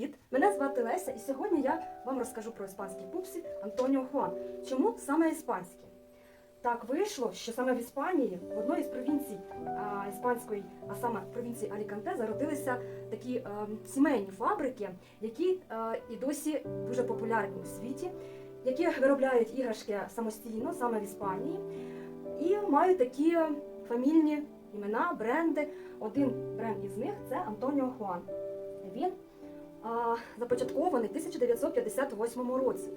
Привіт! Мене звати Леся, і сьогодні я вам розкажу про іспанські пупсі Антоніо Хуан. Чому саме іспанські? Так вийшло, що саме в Іспанії, в одній із провінцій а, іспанської, а саме в провінції Аліканте, зародилися такі е, сімейні фабрики, які е, і досі дуже популярні у світі, які виробляють іграшки самостійно, саме в Іспанії, і мають такі фамільні імена, бренди. Один бренд із них це Антоніо Хуан. Він а, започаткований в 1958 році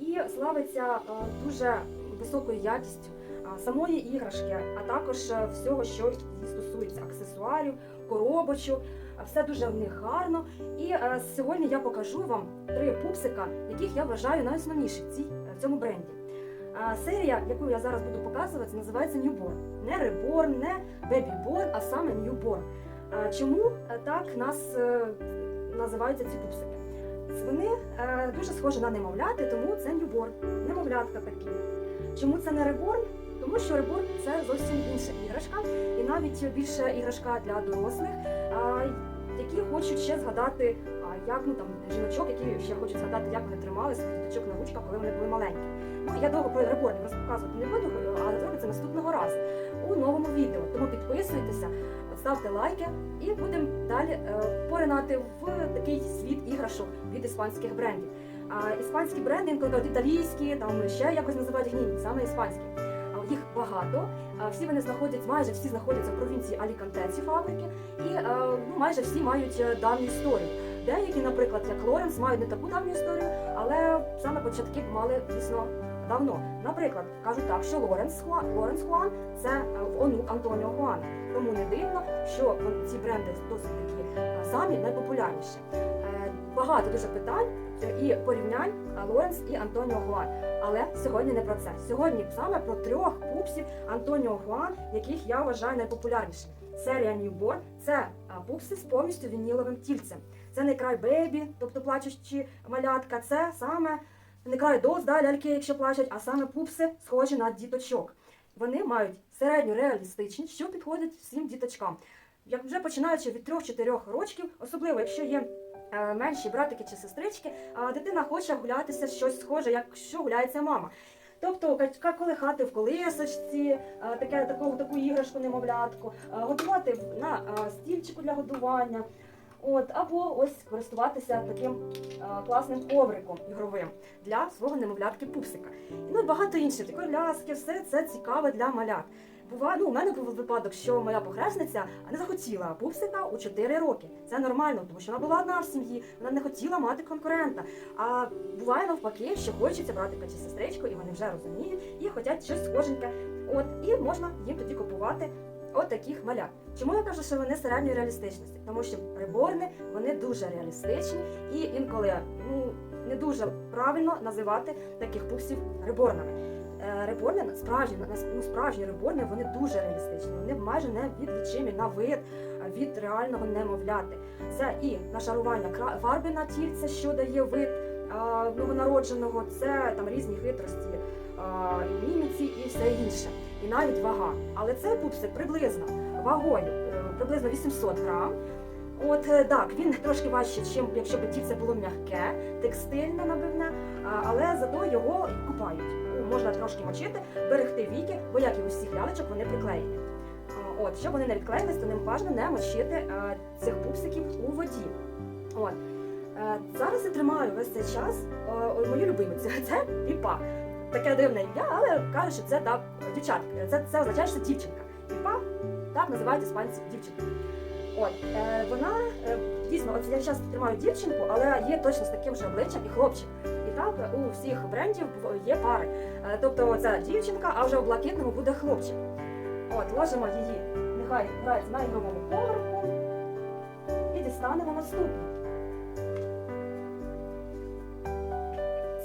і славиться дуже високою якістю самої іграшки, а також всього, що стосується аксесуарів, коробочок. Все дуже в них гарно. І сьогодні я покажу вам три пупсика, яких я вважаю найосновніші в цій в цьому бренді. Серія, яку я зараз буду показувати, називається Newborn. Не Reborn, не Babyborn, а саме Newborn. Чому е, так нас е, називаються ці пупсики? Вони е, дуже схожі на немовляти, тому це ньюборн, немовлятка такі. Чому це не реборн? Тому що реборн це зовсім інша іграшка, і навіть більше іграшка для дорослих, а, які хочуть ще згадати, як ну там жіночок, які ще хочуть згадати, як вони тримали своїх діточок на ручках, коли вони були маленькі. Ну я довго про реборн розказувати не буду, а зроблю це наступного разу у новому відео. Тому підписуйтеся, ставте лайки і будемо далі е, поринати в такий світ іграшок від іспанських брендів. А іспанські бренди інколи італійські, там ще якось називають ні, саме іспанські. Їх багато. Всі вони знаходяться, майже всі знаходяться в провінції Аліканте, ці фабрики, і е, ну, майже всі мають е, давню історію. Деякі, наприклад, як Лоренс, мають не таку давню історію, але саме початки мали дійсно давно. Наприклад, кажуть так, що Лоренс Хуан, Лоренс Хуан це е, онук Антоніо Хуана. Тому не дивно, що ці бренди досить такі е, самі найпопулярніші. Е, Багато дуже питань і порівнянь Лоренс і Антоніо Хуан. Але сьогодні не про це. Сьогодні саме про трьох пупсів Антоніо Хуан, яких я вважаю найпопулярнішими. Серія Newborn – це пупси з повністю вініловим тільцем. Це не край бебі, тобто плачучі малятка. Це саме не край доз, да, ляльки, якщо плачуть, а саме пупси схожі на діточок. Вони мають середню реалістичність, що підходить всім діточкам. Як вже починаючи від 3-4 років, особливо якщо є е, менші братики чи сестрички, дитина хоче гулятися щось схоже, як що гуляється мама. Тобто, колихати в колисочці, е, таке, таку, таку іграшку немовлятку, е, готувати на стільчику для годування. От, або ось користуватися таким е, класним ковриком ігровим для свого немовлятки пупсика. Ну і багато інших, такої ляски, все це цікаве для малят. Бува, ну, у мене був випадок, що моя похресниця не захотіла пупсика у 4 роки. Це нормально, тому що вона була одна в сім'ї, вона не хотіла мати конкурента. А буває навпаки, що хочеться братика чи сестричку, і вони вже розуміють і хочуть щось схоженьке. От і можна їм тоді купувати от таких малят. Чому я кажу, що вони середньої реалістичності? Тому що приборни вони дуже реалістичні і інколи ну не дуже правильно називати таких пупсів реборнами. Е, Реборни справжні ну, справжні реборни, вони дуже реалістичні. Вони майже не відлічимі на вид від реального немовляти. Це і нашарування фарби на тільце, що дає вид новонародженого, це там різні хитрості і міміці, і все інше, і навіть вага. Але цей пупсик приблизно вагою е, приблизно 800 грам. От е, так, він трошки важче, ніж якщо б тільце було м'яке, текстильне набивне, але зато його купають. Можна трошки мочити, берегти віки, бо як і у всіх лялечок, вони приклеєні. От, щоб вони не відклеїлись, то ним важливо не мочити цих пупсиків у воді. От. Е, Зараз я тримаю весь цей час мою любимицю. Це піпа. Таке дивне ім'я, але кажуть, що це так, дівчатка. Це, це означає, що це дівчинка. Піпа, так називають іспанці дівчинку. От, е, вона е, дійсно, от я зараз тримаю дівчинку, але є точно з таким же обличчям і хлопчик. І так е, у всіх брендів є пари. Е, тобто це дівчинка, а вже у блакитному буде хлопчик. От, ложимо її, нехай грається на ігровому поверху. І дістанемо наступну.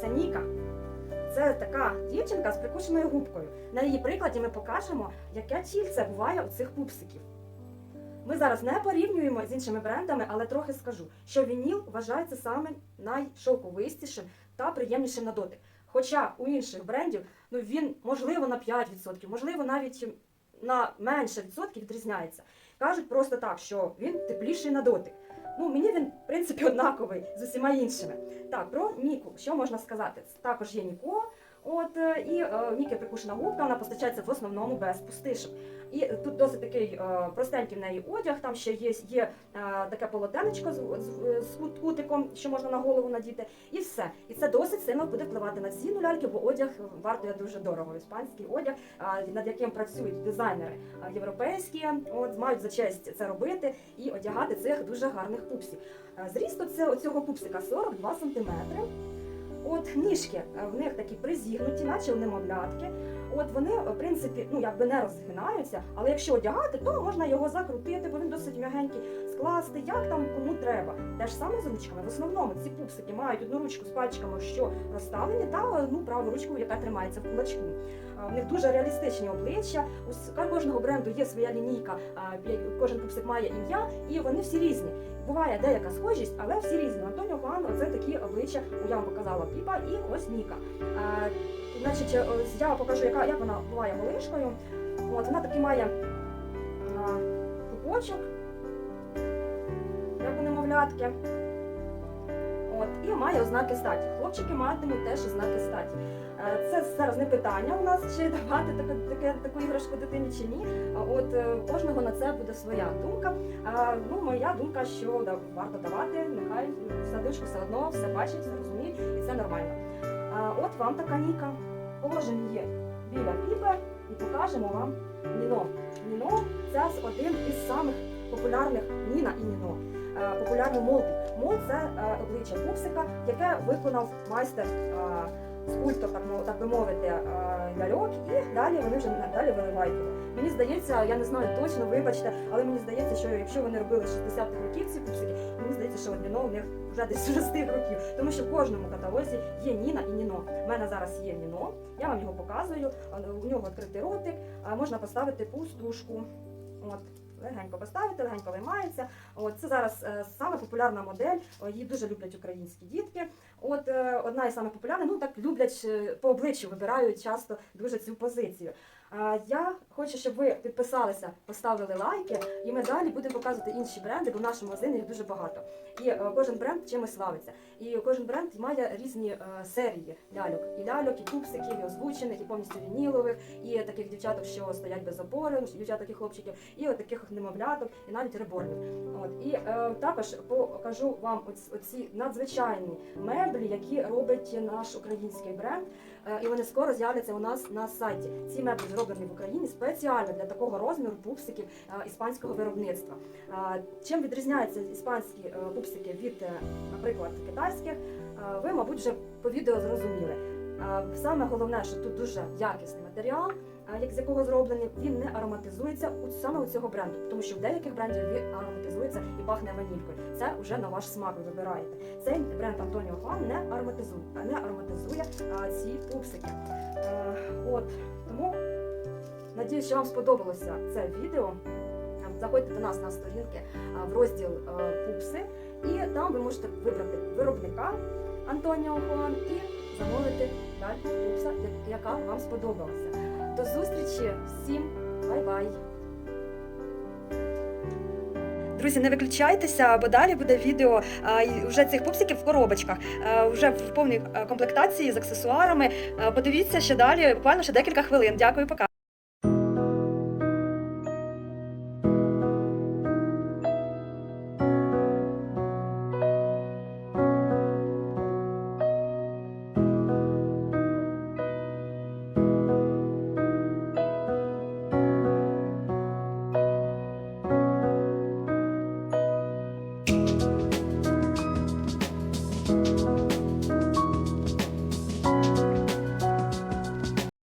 Це Ніка. Це така дівчинка з прикушеною губкою. На її прикладі ми покажемо, яке тільце буває у цих пупсиків. Ми зараз не порівнюємо з іншими брендами, але трохи скажу, що вініл вважається саме найшовковистішим та приємнішим на дотик. Хоча у інших брендів ну, він можливо на 5%, можливо навіть на менше відсотків відрізняється. Кажуть просто так, що він тепліший на дотик. Ну, мені він, в принципі, однаковий з усіма іншими. Так, про Ніку, що можна сказати? Також є Ніко. От е, і е, Ніки прикушена губка, вона постачається в основному без пустишок. І тут досить такий е, простенький в неї одяг. Там ще є, є таке полотенечко з, з, з кутиком, що можна на голову надіти, і все. І це досить сильно буде впливати на ціну ляльки, бо одяг вартує дуже дорого. Іспанський одяг, над яким працюють дизайнери європейські, от мають за честь це робити і одягати цих дуже гарних пупсів. Зріст оце- цього пупсика 42 см. От ніжки е, в них такі призігнуті, наче немовлятки. От вони, в принципі, ну якби не розгинаються, але якщо одягати, то можна його закрутити, бо він досить м'ягенький, скласти, як там кому треба. Те ж саме з ручками. В основному ці пупсики мають одну ручку з пальчиками, що розставлені, та одну праву ручку, яка тримається в кулачку. В них дуже реалістичні обличчя. У кожного бренду є своя лінійка, кожен пупсик має ім'я, і вони всі різні. Буває деяка схожість, але всі різні. Антоніо Хуан, це такі обличчя, я вам показала Піпа і ось Ніка. Е, Значить, ось я покажу, яка як вона буває малишкою. От вона таки має пупочок, як у немовлятки. От, і має ознаки статі. Хлопчики матимуть теж ознаки статі. Е, Це зараз не питання у нас, чи давати таку, таке, таку іграшку дитині чи ні. От е, кожного на це буде своя думка. Ну, моя думка, що да, варто давати, нехай садочку все одно все бачить, все розуміє, і це нормально. От вам така ніка. Положені є біля піпа і покажемо вам Ніно. Ніно це один із самих популярних Ніна і Ніно. Популярний молді. Мол це е, обличчя пупсика, яке виконав майстер е, скульптор, так, би мовити, е, ляльок, і далі вони вже далі виливають. Мені здається, я не знаю точно, вибачте, але мені здається, що якщо вони робили 60-х років ці пупсики, мені здається, що от Ніно у них вже десь вже з тих років, тому що в кожному каталозі є Ніна і Ніно. У мене зараз є Ніно, я вам його показую. У нього відкритий ротик, можна поставити пустушку. От. Легенько поставити, легенько виймається. От це зараз е, саме популярна модель. Її дуже люблять українські дітки. От е, одна із самих популярних, ну так люблять е, по обличчю, вибирають часто дуже цю позицію. Я хочу, щоб ви підписалися, поставили лайки, і ми далі будемо показувати інші бренди, бо в нашому магазині їх дуже багато. І е, кожен бренд чимось славиться. І кожен бренд має різні серії ляльок. І ляльок, і пупсиків, і озвучених, і повністю вінілових, і таких дівчаток, що стоять без опори, дівчаток і хлопчиків, і от таких немовляток, і навіть реборнів. От і е, також покажу вам оці надзвичайні меблі, які робить наш український бренд. Е, І вони скоро з'являться у нас на сайті. Ці меблі зроблені в Україні спеціально для такого розміру пупсиків е, іспанського виробництва. Е, Чим відрізняються іспанські пупсики від, наприклад, китайських, ви, мабуть, вже по відео зрозуміли. Саме головне, що тут дуже якісний матеріал, з якого зроблений, він не ароматизується саме у цього бренду, тому що в деяких брендів він ароматизується і пахне ванількою. Це вже на ваш смак ви вибираєте. Цей бренд Антоніо Хуан не ароматизує, не ароматизує а, ці пупсики. Е, от тому надіюсь, що вам сподобалося це відео. Е, Заходьте до нас на сторінки а, в розділ е, пупси, і там ви можете вибрати виробника Антоніо Хуан і замовити ляльку пупса, яка вам сподобалася. До зустрічі всім, бай-бай! Друзі, не виключайтеся, бо далі буде відео вже цих пупсиків в коробочках, вже в повній комплектації з аксесуарами. Подивіться ще далі, буквально ще декілька хвилин. Дякую, пока.